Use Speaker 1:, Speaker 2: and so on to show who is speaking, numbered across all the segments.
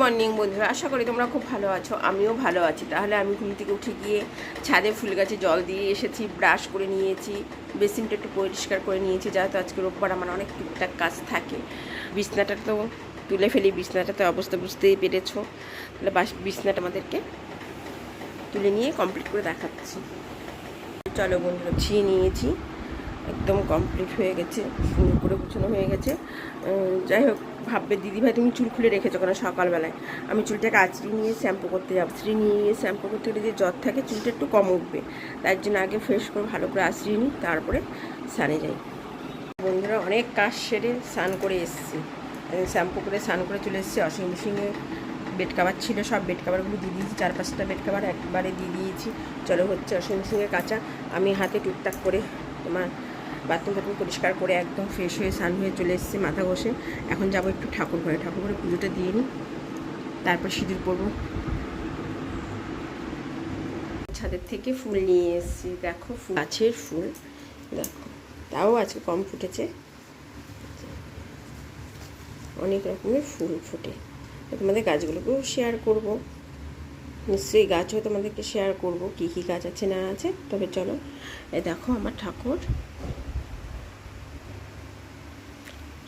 Speaker 1: Morning বন্ধুরা। আশা করি তোমরা খুব ভালো আছো, আমিও ভালো আছি। তাহলে আমি ঘুম থেকে উঠে গিয়ে ছাদে ফুল গাছে জল দিয়ে এসেছি, ব্রাশ করে নিয়েছি, বেসিনটা একটু পরিষ্কার করে নিয়েছি যেহেতু আজকে রোববার আমার অনেক টুকটাক কাজ থাকে। বিছনাটা তো তুলে ফেলি বিছনাটা তো অবস্থা বুঝতেই পেরেছ। তাহলে বিছনাটা আমাদেরকে তুলে নিয়ে কমপ্লিট করে দেখাচ্ছি। চলো বন্ধুরা ছিয়ে নিয়েছি। একদম কমপ্লিট হয়ে গেছে, সুন্দর করে গুছানো হয়ে গেছে। যাই হোক, ভাববে, দিদিভাই, তুমি চুল খুলে রেখেছো কেন সকালবেলায়? আমি চুলটাকে আঁচড়ি নিয়ে শ্যাম্পু করতে যাব। আঁচড়ি নিয়ে শ্যাম্পু করতে গেলে যে জ্বর থাকে, চুলটা একটু কম উঠবে। তার জন্য আগে ফ্রেশ করে ভালো করে আঁচড়ি নিই, তারপরে স্নানে যাই। বন্ধুরা, অনেক কাজ সেরে স্নান করে এসেছি। শ্যাম্পু করে স্নান করে চলে এসেছি। ওয়াশিং মেশিনে বেড কাভার ছিল সব। বেড কাভারগুলো দিয়ে দিয়েছি, চার পাঁচটা বেড কাভার একবারে দিয়ে দিয়েছি। চলো হচ্ছে ওয়াশিং মেশিনের কাঁচা। আমি হাতে টুকটাক করে তোমার বাথরুম টাথরুম পরিষ্কার করে একদম ফ্রেশ হয়ে স্নান হয়ে চলে এসেছি মাথা ঘষে। এখন যাব একটু ঠাকুর ঘরে। ঠাকুর ঘরে পুজোটা দিয়ে নিই। তারপর সিঁদুর পরবো। ছাদের থেকে ফুল নিয়ে এসেছি। দেখো ফুল, গাছের ফুল। দেখো, তাও আজকে কম ফুটেছে। অনেক রকমের ফুল ফোটে। তোমাদের গাছগুলোকেও শেয়ার করব। নিশ্চয়ই গাছও তোমাদেরকে শেয়ার করব। কী কী গাছ আছে না আছে। তবে চলো, এ দেখো আমার ঠাকুর।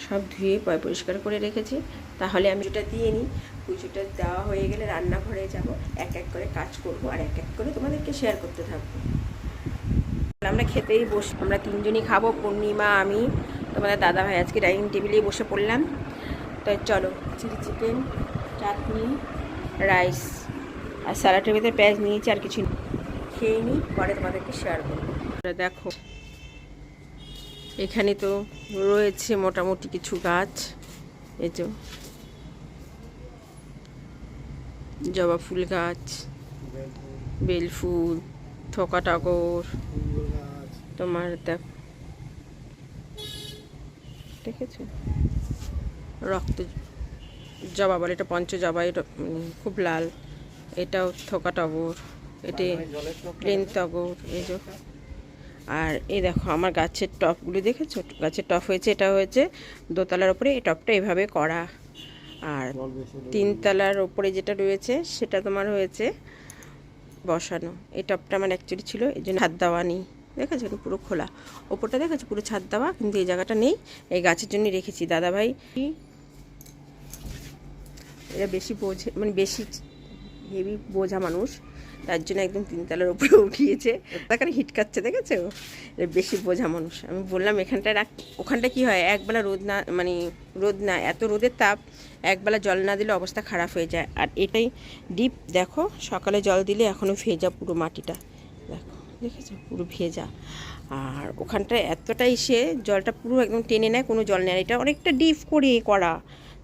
Speaker 1: সব ধুয়ে পরিষ্কার করে রেখেছি। তাহলে আমি যেটা দিয়ে নিই। পুজোটা দেওয়া হয়ে গেলে রান্নাঘরে যাব। এক এক করে কাজ করব আর এক এক করে তোমাদেরকে শেয়ার করতে থাকব। আমরা খেতেই বস, আমরা তিনজনই খাব, পূর্ণিমা, আমি, তোমাদের দাদা ভাই আজকে ডাইনিং টেবিলেই বসে পড়লাম। তো চলো চিলি চিকেন চাটনি রাইস আর স্যালাডের ভিতরে পেঁয়াজ নিয়েছি আর কিছু খেয়ে নিই, পরে তোমাদেরকে শেয়ার করব। দেখো এখানে তো রয়েছে মোটামুটি কিছু গাছ। এই যে জবা ফুল গাছ বেল ফুল থোকা টগর তোমার দেখ দেখেছ? রক্ত জবা বলে এটা পঞ্চ জবা এটা খুব লাল। এটাও থোকা টগর এটি প্লেন টগর এই যে। আর এই দেখো, আমার গাছের টপগুলো দেখেছ? গাছের টপ হয়েছে, এটা হয়েছে দোতলার ওপরে, এই টপটা এভাবে করা। আর তিনতলার ওপরে যেটা রয়েছে, সেটা তোমার হয়েছে বসানো। এই টপটা আমার অ্যাকচুয়ালি ছিল, এই জন্য হাত দেওয়া নেই। দেখেছ? পুরো খোলা। ওপরটা দেখেছ? পুরো ছাদ দেওয়া, কিন্তু এই জায়গাটা নেই। এই গাছের জন্য রেখেছি, দাদাভাই। এরা বেশি বোঝে মানে বেশি হেভি বোঝা মানুষ। তার জন্য একদম তিনতলার উপরে উঠিয়েছে। তাকে হিটকাচ্ছে দেখেছ? বেশি বোঝা মানুষ। আমি বললাম, এখানটায় রাখ ওখানটা কি হয়? একবেলা রোদ না মানে রোদ না, এত রোদের তাপ একবেলা জল না দিলে অবস্থা খারাপ হয়ে যায়। আর এটাই ডিপ, দেখো, সকালে জল দিলে এখনও ভেজা পুরো মাটিটা। দেখো, দেখেছ? পুরো ভেজা। আর ওখানটায় এতটাই সে জলটা পুরো একদম টেনে নেয়, কোনো জল নেয়। এটা অনেকটা ডিপ করে করা।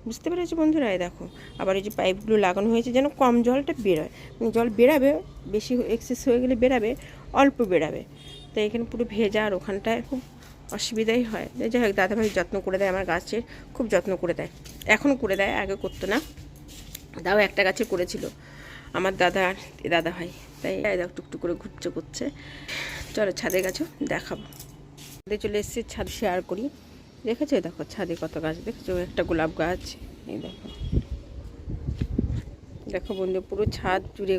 Speaker 1: বুঝতে পেরেছি বন্ধুরা? এই দেখো, আবার এই যে পাইপগুলো লাগানো হয়েছে যেন কম জলটা বেরোয়। মানে জল বেরাবে, বেশি এক্সেস হয়ে গেলে বেরাবে, অল্প বেরাবে। তো এখানে পুরো ভেজা আর ওখানটায় খুব অসুবিধাই হয়। যাই হোক, দাদাভাই যত্ন করে দেয়, আমার গাছের খুব যত্ন করে দেয়। এখন করে দেয়, আগে করতো না। তাও একটা গাছে করেছিল, আমার দাদা আর দাদা ভাই তাই দেখো, টুকটুক করে ঘুরছে করছে চলো ছাদে গাছও দেখাবো। চলে এসেছি, ছাদ শেয়ার করি। দেখেছ? দেখো, ছাদে কত গাছ, দেখেছ? একটা গোলাপ গাছ। এই দেখো। দেখো বন্ধু, পুরো ছাদ জুড়ে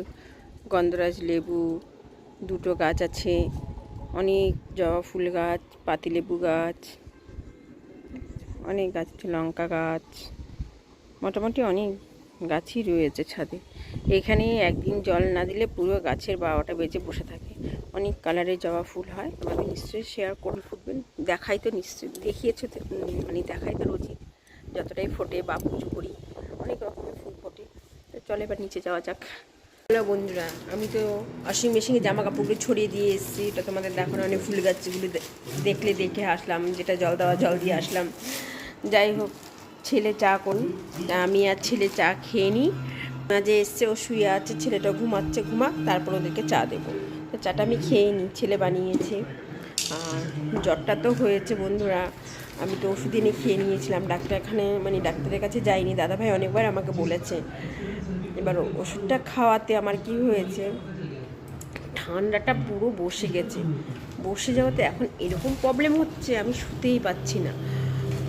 Speaker 1: গন্ধরাজ লেবু, দুটো গাছ আছে। অনেক জবা ফুল গাছ পাতিলেবু গাছ, অনেক গাছ আছে, লঙ্কা গাছ। মোটামুটি অনেক গাছই রয়েছে ছাদে। এখানে একদিন জল না দিলে পুরো গাছের বাবাটা বেঁচে বসে থাকে। অনেক কালারের জবা ফুল হয়। তোমাকে নিশ্চয়ই শেয়ার করে ফুটবেন। দেখাই তো নিশ্চয়ই, দেখিয়েছো মানে দেখাই তো রোজই যতটাই ফোটে বা পুজো করি, অনেক রকমের ফুল ফোটে। তো চলে এবার নিচে যাওয়া যাক। হ্যালো বন্ধুরা, আমি তো ওয়াশিং মেশিনে জামা কাপড়গুলো ছড়িয়ে দিয়ে এসেছি। এটা তোমাদের দেখানো অনেক ফুল গাছগুলো দেখলে দেখে আসলাম, যেটা জল দেওয়া জল দিয়ে আসলাম। যাই হোক, ছেলে চা করি তা আমি আর ছেলে চা খেয়ে নিই। যে এসছে, ও শুয়ে আছে, ছেলেটা ঘুমাচ্ছে, ঘুমাক, তারপর ওদেরকে চা দেবো। তো চাটা আমি খেয়ে নিই ছেলে বানিয়েছে। আর জ্বরটা তো হয়েছে বন্ধুরা। আমি তো ওষুধ এনে খেয়ে নিয়েছিলাম, ডাক্তারখানে মানে ডাক্তারের কাছে যাইনি। দাদাভাই অনেকবার আমাকে বলেছে, এবার ওষুধটা খাওয়াতে আমার কি হয়েছে? ঠান্ডাটা পুরো বসে গেছে। বসে যাওয়াতে এখন এরকম প্রবলেম হচ্ছে, আমি শুতেই পাচ্ছি না।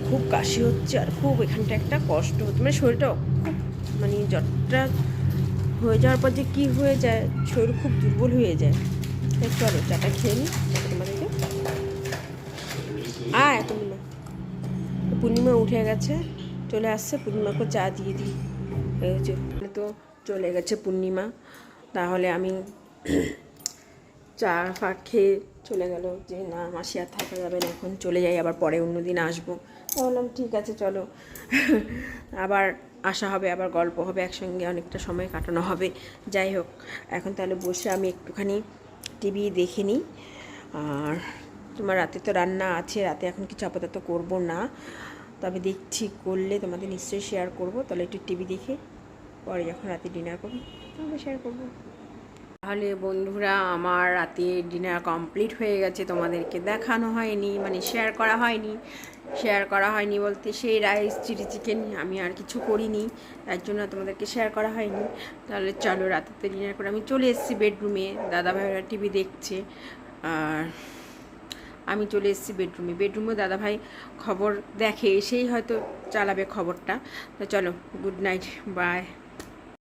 Speaker 1: খুব কাশি হচ্ছে আর খুব এখানটা একটা কষ্ট হচ্ছে। মানে শরীরটা খুব মানে জ্বরটা হয়ে যাওয়ার পর যে কী হয়ে যায়, শরীর খুব দুর্বল হয়ে যায়। চলো চাটা খেয়ে নিই তোমাদেরকে। পূর্ণিমা পূর্ণিমা উঠে গেছে, চলে আসছে, পূর্ণিমাকে চা দিয়ে দিই। যে তো চলে গেছে পূর্ণিমা, তাহলে আমি চা ফা খেয়ে চলে গেল যে, না, মাসি আর থাকা যাবে না, এখন চলে যাই, আবার পরে অন্য দিন আসব। বললাম, ঠিক আছে, চলো। আবার আসা হবে, আবার গল্প হবে, একসঙ্গে অনেকটা সময় কাটানো হবে। যাই হোক, এখন তাহলে বসে আমি একটুখানি টিভি দেখে নিই আর তোমার রাতে তো রান্না আছে, রাতে এখন কিছু আপাতত করব না। তবে দেখছি, করলে তোমাদের নিশ্চয়ই শেয়ার করব। তাহলে একটু টিভি দেখে, পরে যখন রাতে ডিনার করব তাহলে শেয়ার করব। তাহলে বন্ধুরা, আমার রাতে ডিনার কমপ্লিট হয়ে গেছে। তোমাদেরকে দেখানো হয়নি মানে শেয়ার করা হয়নি। শেয়ার করা হয়নি বলতে সেই রাইস চিলি চিকেন আমি আর কিছু করিনি। তার জন্য তোমাদেরকে শেয়ার করা হয়নি। তাহলে চলো রাতেতে ডিনার করে আমি চলে এসেছি বেডরুমে দাদাভাইরা টিভি দেখছে। আর আমি চলে এসেছি বেডরুমে বেডরুমে দাদাভাই খবর দেখে, এসেই হয়তো চালাবে খবরটা। তো চলো গুড নাইট বাই